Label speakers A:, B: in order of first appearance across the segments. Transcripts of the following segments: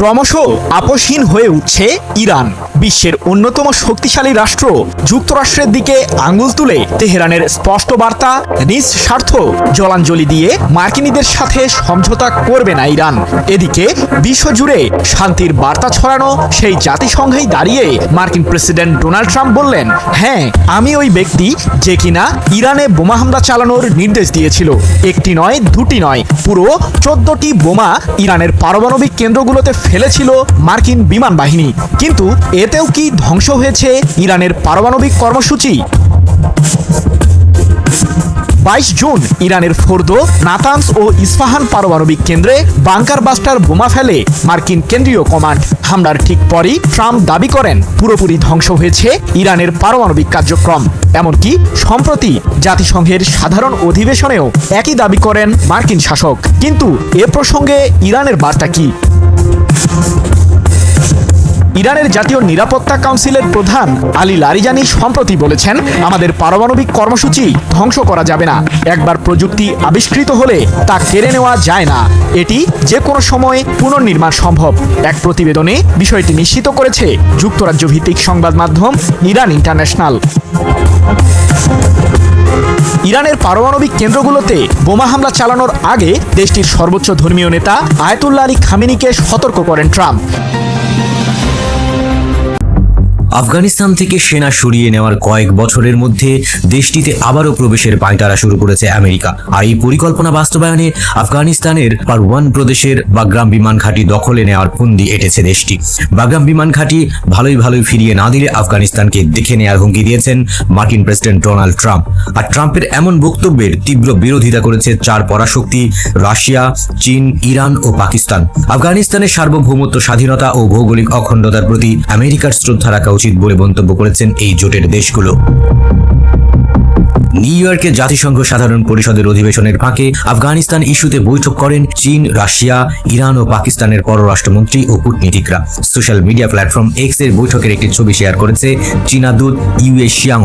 A: ক্রমশ আপোষহীন হয়ে উঠছে ইরান বিশ্বের অন্যতম শক্তিশালী রাষ্ট্র যুক্তরাষ্ট্রের দিকে আঙুল তুলে তেহরানের স্পষ্ট বার্তা নিজ স্বার্থ জলাঞ্জলি দিয়ে মার্কিনীদের সাথে সমঝোতা করবে না ইরান এদিকে বিশ্বজুড়ে শান্তির বার্তা ছড়ানো সেই জাতিসংঘেই দাঁড়িয়ে মার্কিন প্রেসিডেন্ট ডোনাল্ড ট্রাম্প বললেন হ্যাঁ আমি ওই ব্যক্তি যে কিনা ইরানে বোমা হামলা চালানোর নির্দেশ দিয়েছিল একটি নয় দুটি নয় পুরো চোদ্দটি বোমা ইরানের পারমাণবিক কেন্দ্রগুলোতে ফেলেছিল মার্কিন বিমান বাহিনী কিন্তু এতেও কি ধ্বংস হয়েছে ইরানের পারমাণবিক কর্মসূচি বাইশ জুন ইরানের ফোর্দো নাতান্স ও ইস্পাহান পারমাণবিক কেন্দ্রে বাংকার বাস্টার বোমা ফেলে মার্কিন কেন্দ্রীয় কমান্ড হামলার ঠিক পরই ট্রাম্প দাবি করেন পুরোপুরি ধ্বংস হয়েছে ইরানের পারমাণবিক কার্যক্রম এমনকি সম্প্রতি জাতিসংঘের সাধারণ অধিবেশনেও একই দাবি করেন মার্কিন শাসক কিন্তু এ প্রসঙ্গে ইরানের বার্তা কি ইরানের জাতীয় নিরাপত্তা কাউন্সিলের প্রধান আলী লারিজানি সম্প্রতি বলেছেন আমাদের পারমাণবিক কর্মসূচি ধ্বংস করা যাবে না একবার প্রযুক্তি আবিষ্কৃত হলে তা কেড়ে নেওয়া যায় না এটি যে কোনো সময়ে পুনর্নির্মাণ সম্ভব এক প্রতিবেদনে বিষয়টি নিশ্চিত করেছে যুক্তরাজ্য ভিত্তিক সংবাদ মাধ্যম ইরান ইন্টারন্যাশনাল ইরানের পারমাণবিক কেন্দ্রগুলোতে বোমা হামলা চালানোর আগে দেশটির সর্বোচ্চ ধর্মীয় নেতা আয়তুল্লা আলী খামিনিকে সতর্ক করেন ট্রাম্প
B: আফগানিস্তান থেকে সেনা সরিয়ে নেওয়ার কয়েক বছরের মধ্যে দেশটিতে আবারও প্রবেশের পাইটারা শুরু করেছে আমেরিকা আর এই পরিকল্পনা বাস্তবায়নে আফগানিস্তানের পারওয়ান প্রদেশের বাগ্রাম বিমান ঘাঁটি দখলে নেওয়ার ফুন্দি এটেছে দেশটি বাগ্রাম বিমান ঘাঁটি ভালোই ভালোই ফিরিয়ে না দিলে আফগানিস্তানকে দেখে নেওয়ার হুমকি দিয়েছেন মার্কিন প্রেসিডেন্ট ডোনাল্ড ট্রাম্প আর ট্রাম্পের এমন বক্তব্যের তীব্র বিরোধিতা করেছে চার পরাশক্তি রাশিয়া চীন ইরান ও পাকিস্তান আফগানিস্তানের সার্বভৌমত্ব স্বাধীনতা ও ভৌগোলিক অখণ্ডতার প্রতি আমেরিকার শ্রদ্ধা রাখা উচিত বলে মন্তব্য করেছেন এই জোটের দেশগুলো নিউ ইয়র্কে জাতিসংঘ সাধারণ পরিষদের অধিবেশনের ফাঁকে আফগানিস্তান ইস্যুতে বৈঠক করেন চীন রাশিয়া ইরান ও পাকিস্তানের পররাষ্ট্রমন্ত্রী ও কূটনীতিকরা সোশ্যাল মিডিয়া প্ল্যাটফর্ম এক্স এর বৈঠকের একটি ছবি শেয়ার করেছে চীনা দূত ইউএ শিয়াং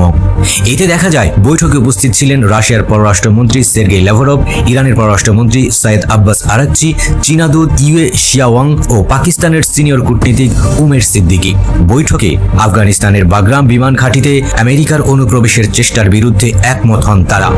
B: এতে দেখা যায় বৈঠকে উপস্থিত ছিলেন রাশিয়ার পররাষ্ট্রমন্ত্রী সের্গেই লেভরভ ইরানের পররাষ্ট্রমন্ত্রী সৈয়দ আব্বাস আরাচ্চি চীনা দূত ইউএ শিয়াওয়াং ও পাকিস্তানের সিনিয়র কূটনীতিক উমের সিদ্দিকি বৈঠকে আফগানিস্তানের বাগরাম বিমান ঘাঁটিতে আমেরিকার অনুপ্রবেশের চেষ্টার বিরুদ্ধে এক একমত হন তারা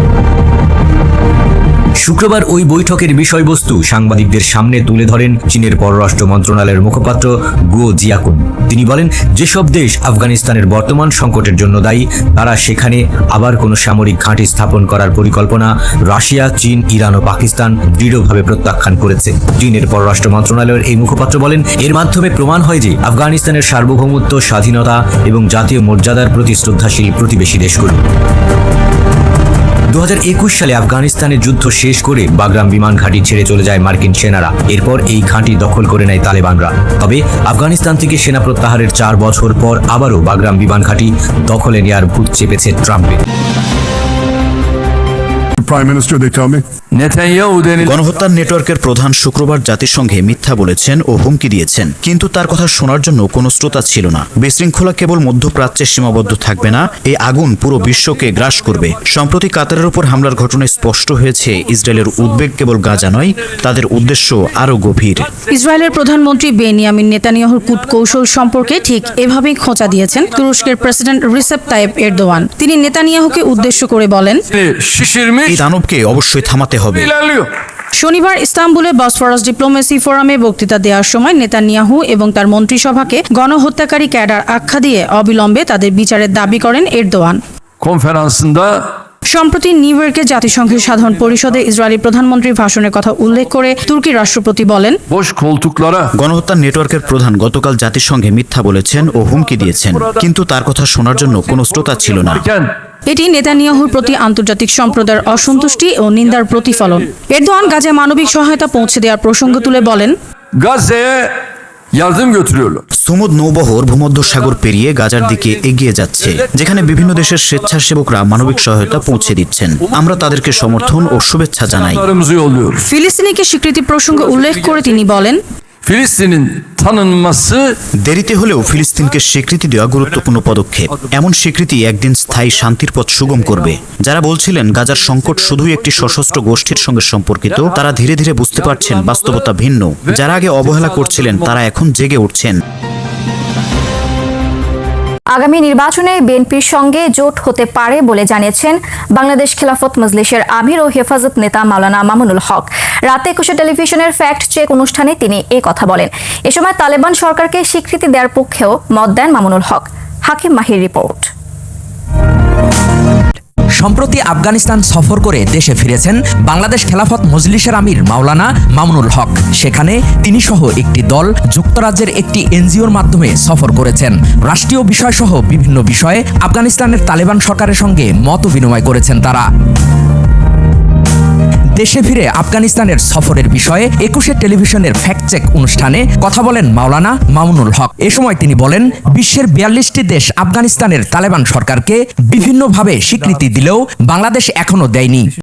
B: শুক্রবার ওই বৈঠকের বিষয়বস্তু সাংবাদিকদের সামনে তুলে ধরেন চীনের পররাষ্ট্র মন্ত্রণালয়ের মুখপাত্র গুও জিয়াকুন তিনি বলেন যেসব দেশ আফগানিস্তানের বর্তমান সংকটের জন্য দায়ী তারা সেখানে আবার কোনো সামরিক ঘাঁটি স্থাপন করার পরিকল্পনা রাশিয়া চীন ইরান ও পাকিস্তান দৃঢ়ভাবে প্রত্যাখ্যান করেছে চীনের পররাষ্ট্র মন্ত্রণালয়ের এই মুখপাত্র বলেন এর মাধ্যমে প্রমাণ হয় যে আফগানিস্তানের সার্বভৌমত্ব স্বাধীনতা এবং জাতীয় মর্যাদার প্রতি শ্রদ্ধাশীল প্রতিবেশী দেশগুলো দু সালে আফগানিস্তানের যুদ্ধ শেষ করে বাগরাম বিমান ঘাঁটি ছেড়ে চলে যায় মার্কিন সেনারা এরপর এই ঘাঁটি দখল করে নেয় তালেবানরা তবে আফগানিস্তান থেকে সেনা প্রত্যাহারের চার বছর পর আবারও বাগরাম বিমান ঘাঁটি দখলে নেয়ার ভূত চেপেছে ট্রাম্পে
C: Prime Minister, they tell me. গণহত্যার নেটওয়ার্কের প্রধান শুক্রবার জাতিসংঘে মিথ্যা বলেছেন ও হুমকি দিয়েছেন কিন্তু তার কথা শোনার জন্য কোনো শ্রোতা ছিল না বিশৃঙ্খলা কেবল মধ্যপ্রাচ্যে সীমাবদ্ধ থাকবে না এই আগুন পুরো বিশ্বকে গ্রাস করবে সম্প্রতি কাতারের উপর হামলার ঘটনায় স্পষ্ট হয়েছে ইসরায়েলের উদ্বেগ কেবল গাজা নয় তাদের উদ্দেশ্য আরও গভীর
D: ইসরায়েলের প্রধানমন্ত্রী বেনিয়ামিন নেতানিয়াহুর কূটকৌশল সম্পর্কে ঠিক এভাবেই খোঁচা দিয়েছেন তুরস্কের প্রেসিডেন্ট রিসেপ তায়েব এরদোয়ান তিনি নেতানিয়াহুকে উদ্দেশ্য করে বলেন এই দানবকে অবশ্যই থামাতে হবে হবে শনিবার ইস্তাম্বুলে বসফরাস ডিপ্লোমেসি ফোরামে বক্তৃতা দেওয়ার সময় নেতানিয়াহু এবং তার মন্ত্রিসভাকে গণহত্যাকারী ক্যাডার আখ্যা দিয়ে অবিলম্বে তাদের বিচারের দাবি করেন এরদোয়ান সম্প্রতি নিউ ইয়র্কে জাতিসংঘের সাধারণ পরিষদে ইসরায়েলি প্রধানমন্ত্রীর ভাষণের কথা উল্লেখ করে তুর্কি রাষ্ট্রপতি বলেন গণহত্যা নেটওয়ার্কের প্রধান গতকাল জাতিসংঘে মিথ্যা বলেছেন ও হুমকি দিয়েছেন কিন্তু তার কথা শোনার জন্য কোনো শ্রোতা ছিল না এটি নেতানিয়াহুর প্রতি আন্তর্জাতিক সম্প্রদায়ের অসন্তুষ্টি ও নিন্দার প্রতিফলন এরদোয়ান গাজে মানবিক সহায়তা পৌঁছে দেওয়ার প্রসঙ্গ তুলে বলেন
E: ইয়ারজিম götürüyorlar. সুমুদ নৌবহর ভূমধ্যসাগর পেরিয়ে গাজার দিকে এগিয়ে যাচ্ছে যেখানে বিভিন্ন দেশের স্বেচ্ছাসেবকরা মানবিক সহায়তা পৌঁছে দিচ্ছেন আমরা তাদেরকে সমর্থন ও শুভেচ্ছা জানাই
F: ফিলিস্তিনিকে স্বীকৃতি প্রসঙ্গে উল্লেখ করে তিনি বলেন ফিলিস্তিনের
G: tanınması দেরিতে হলেও ফিলিস্তিনকে স্বীকৃতি দেওয়া গুরুত্বপূর্ণ পদক্ষেপ এমন স্বীকৃতি একদিন স্থায়ী শান্তির পথ সুগম করবে যারা বলছিলেন গাজার সংকট শুধুই একটি সশস্ত্র গোষ্ঠীর সঙ্গে সম্পর্কিত তারা ধীরে ধীরে বুঝতে পারছেন বাস্তবতা ভিন্ন যারা আগে অবহেলা করছিলেন তারা এখন জেগে উঠছেন
H: আগামী নির্বাচনে বিএনপির সঙ্গে জোট হতে পারে বলে জানিয়েছেন বাংলাদেশ খেলাফত মজলিশের আমির ও হেফাজত নেতা মাওলানা মামুনুল হক রাতে একুশে টেলিভিশনের ফ্যাক্ট চেক অনুষ্ঠানে তিনি এ কথা বলেন এ সময় তালেবান সরকারকে স্বীকৃতি দেওয়ার পক্ষেও মত দেন মামুনুল হক হাকিম মাহির রিপোর্ট
I: সম্প্রতি আফগানিস্তান সফর করে দেশে ফিরেছেন বাংলাদেশ খেলাফত মজলিসের আমির মাওলানা মামুনুল হক সেখানে তিনি সহ একটি দল যুক্তরাজ্যের একটি এনজিওর মাধ্যমে সফর করেছেন রাষ্ট্রীয় বিষয়সহ বিভিন্ন বিষয়ে আফগানিস্তানের তালেবান সরকারের সঙ্গে মত বিনিময় করেছেন তারা দেশে ফিরে আফগানিস্তানের সফরের বিষয়ে একুশে টেলিভিশনের ফ্যাক্ট চেক অনুষ্ঠানে কথা বলেন মাওলানা মামুনুল হক এ সময় তিনি বলেন বিশ্বের বিয়াল্লিশটি দেশ আফগানিস্তানের তালেবান সরকারকে বিভিন্নভাবে স্বীকৃতি দিলেও বাংলাদেশ এখনও দেয়নি